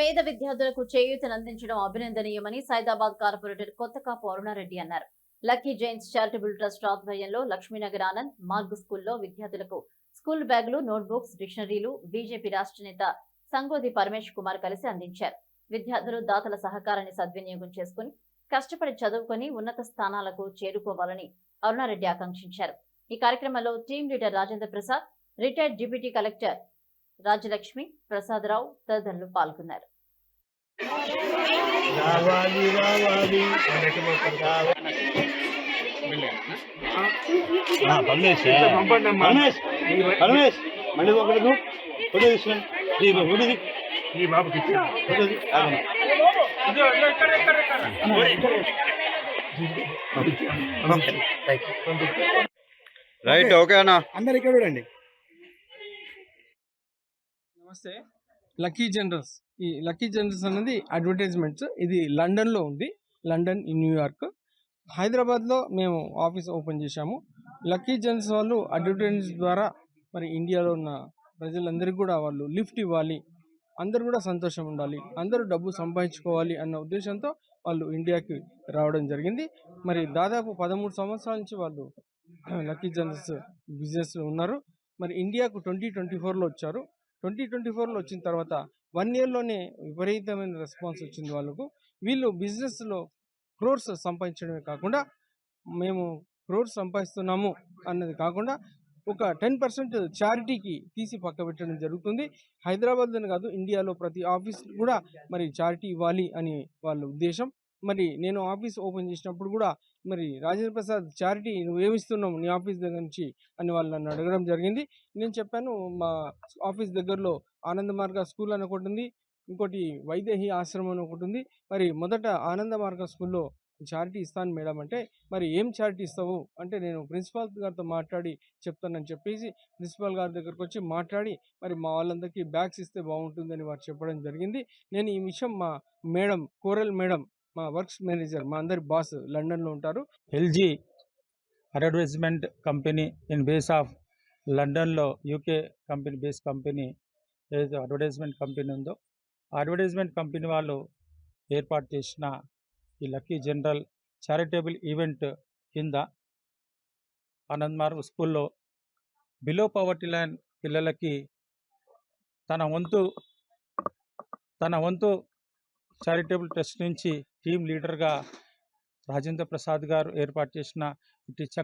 పేద విద్యార్థులకు చేయూతనందించడం అభినందనీయమని సైదాబాద్ కార్పొరేటర్ కొత్తకాపు అరుణారెడ్డి అన్నారు. లక్కీ జైన్స్ చారిటబుల్ ట్రస్ట్ ఆధ్వర్యంలో లక్ష్మీనగర్ ఆనంద్ మార్గ్ స్కూల్లో విద్యార్థులకు స్కూల్ బ్యాగులు నోట్బుక్స్ డిక్షనరీలు బీజేపీ రాష్ట్ర నేత సంగోది పరమేష్ కుమార్ కలిసి అందించారు. విద్యార్థులు దాతల సహకారాన్ని సద్వినియోగం చేసుకుని కష్టపడి చదువుకొని ఉన్నత స్థానాలకు చేరుకోవాలని అరుణారెడ్డి ఆకాంక్షించారు. ఈ కార్యక్రమంలో team leader Rajendra Prasad retired deputy collector Rajalakshmi Prasada Rao తదితరులు పాల్గొన్నారు. రావాలి రావాలి. ఆ, పరమేశ్ పరమేశ్ పరమేశ్ మళ్ళీ ఒకటి ఫోటో తీసుకుని ఈ ఫోటో తీ. ఈ బాబుకి ఇచ్చిన ఫోటో తీ. ఆగండి. ఇదో, ఇదో, ఇక్కడ, ఇక్కడ, ఇక్కడ. రైట్ ఓకే అన్న. అందరు ఇక్కడ చూడండి. నమస్తే. Lucky Generals. ఈ లక్కీ జనరల్స్ అనేది అడ్వర్టైజ్మెంట్స్. ఇది లండన్లో ఉంది. లండన్ న్యూయార్క్ హైదరాబాద్లో మేము ఆఫీస్ ఓపెన్ చేశాము. లక్కీ జనరల్స్ వాళ్ళు అడ్వర్టైజ్ ద్వారా మరి ఇండియాలో ఉన్న ప్రజలందరికీ కూడా వాళ్ళు లిఫ్ట్ ఇవ్వాలి. అందరూ కూడా సంతోషం ఉండాలి. అందరూ డబ్బు సంపాదించుకోవాలి అన్న ఉద్దేశంతో వాళ్ళు ఇండియాకి రావడం జరిగింది. మరి దాదాపు పదమూడు సంవత్సరాల నుంచి వాళ్ళు లక్కీ జనరల్స్ బిజినెస్లో ఉన్నారు. మరి ఇండియాకు ట్వంటీ ట్వంటీ ఫోర్లో వచ్చారు. ట్వంటీ ట్వంటీ ఫోర్లో వచ్చిన తర్వాత వన్ ఇయర్లోనే విపరీతమైన రెస్పాన్స్ వచ్చింది వాళ్ళకు. వీళ్ళు బిజినెస్లో క్రోర్స్ సంపాదించడమే కాకుండా మేము క్రోర్స్ సంపాదిస్తున్నాము అన్నది కాకుండా ఒక టెన్ పర్సెంట్ చారిటీకి తీసి పక్క పెట్టడం జరుగుతుంది. హైదరాబాద్లోనే కాదు ఇండియాలో ప్రతి ఆఫీస్ కూడా మరి చారిటీ ఇవ్వాలి అని వాళ్ళ ఉద్దేశం. మరి నేను ఆఫీస్ ఓపెన్ చేసినప్పుడు కూడా మరి రాజేంద్ర ప్రసాద్ చారిటీ నువ్వు ఏమిస్తున్నావు నీ ఆఫీస్ దగ్గర నుంచి అని వాళ్ళు నన్ను అడగడం జరిగింది. నేను చెప్పాను మా ఆఫీస్ దగ్గరలో ఆనంద మార్గ స్కూల్ అని ఒకటి ఉంది. ఇంకోటి వైదేహి ఆశ్రమం అని ఒకటి ఉంది. మరి మొదట ఆనంద మార్గ స్కూల్లో చారిటీ ఇస్తాను మేడం అంటే మరి ఏం చారిటీ ఇస్తావు? అంటే నేను ప్రిన్సిపాల్ గారితో మాట్లాడి చెప్తానని చెప్పేసి ప్రిన్సిపాల్ గారి దగ్గరకు వచ్చి మాట్లాడి మరి మా వాళ్ళందరికీ బ్యాగ్స్ ఇస్తే బాగుంటుందని వారు చెప్పడం జరిగింది. నేను ఈ విషయం మా మేడం కోరల్ మేడం మా వర్క్స్ మేనేజర్ మా అందరి బాస్ లండన్లో ఉంటారు. LG advertisement company in base of లండన్లో యూకే కంపెనీ బేస్ కంపెనీ ఏదో అడ్వర్టైజ్మెంట్ కంపెనీ ఉందో అడ్వర్టైజ్మెంట్ కంపెనీ వాళ్ళు ఏర్పాటు చేసిన ఈ లక్కీ జనరల్ చారిటబుల్ ఈవెంట్ కింద ఆనంద్ మార్గ్ స్కూల్లో బిలో పవర్టీ లైన్ పిల్లలకి తన వంతు తన వంతు చారిటబుల్ ట్రస్ట్ నుంచి టీం లీడర్గా రాజేంద్ర ప్రసాద్ గారు ఏర్పాటు చేసిన ఇటు చక్